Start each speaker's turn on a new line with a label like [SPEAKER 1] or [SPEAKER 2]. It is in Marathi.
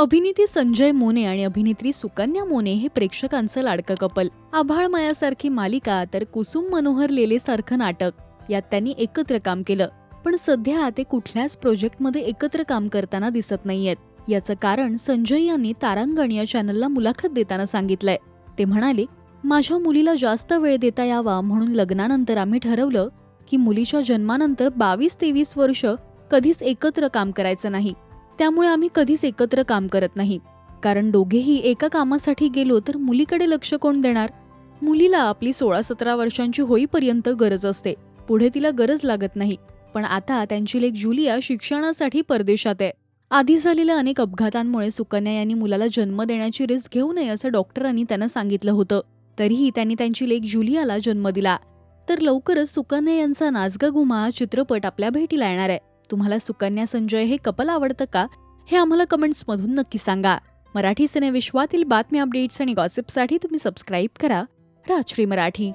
[SPEAKER 1] अभिनेते संजय मोने आणि अभिनेत्री सुकन्या मोने हे प्रेक्षकांचं लाडकं कपल. आभाळ मायासारखी मालिका तर कुसुम मनोहर लेले सारखं नाटक. यात त्यांनी एकत्र काम केलं. पण सध्या ते कुठल्याच प्रोजेक्टमध्ये एकत्र काम करताना दिसत नाहीयेत. याचं कारण संजय यांनी तारांगण या चॅनलला मुलाखत देताना सांगितलंय. ते म्हणाले माझ्या मुलीला जास्त वेळ देता यावा म्हणून लग्नानंतर आम्ही ठरवलं की मुलीच्या जन्मानंतर बावीस तेवीस वर्ष कधीच एकत्र काम करायचं नाही. त्यामुळे आम्ही कधीच एकत्र काम करत नाही. कारण दोघेही एका कामासाठी गेलो तर मुलीकडे लक्ष कोण देणार? मुलीला आपली सोळा सतरा वर्षांची होईपर्यंत गरज असते. पुढे तिला गरज लागत नाही. पण आता त्यांची लेख जुलिया शिक्षणासाठी परदेशात आहे. आधी झालेल्या अनेक अपघातांमुळे सुकन्या यांनी मुलाला जन्म देण्याची रिस्क घेऊ नये असं डॉक्टरांनी त्यांना सांगितलं होतं. तरीही त्यांनी त्यांची लेख जुलियाला जन्म दिला. तर लवकरच सुकन्या यांचा नाचगा गुमा चित्रपट आपल्या भेटीला येणार आहे. तुम्हाला सुकन्या संजय हे कपल आवडतं का? हे आम्हाला कमेंट्समधून नक्की सांगा. मराठी सिनेविश्वातील बातम्या अपडेट्स आणि गॉसिपसाठी तुम्ही सबस्क्राईब करा. राजश्री मराठी.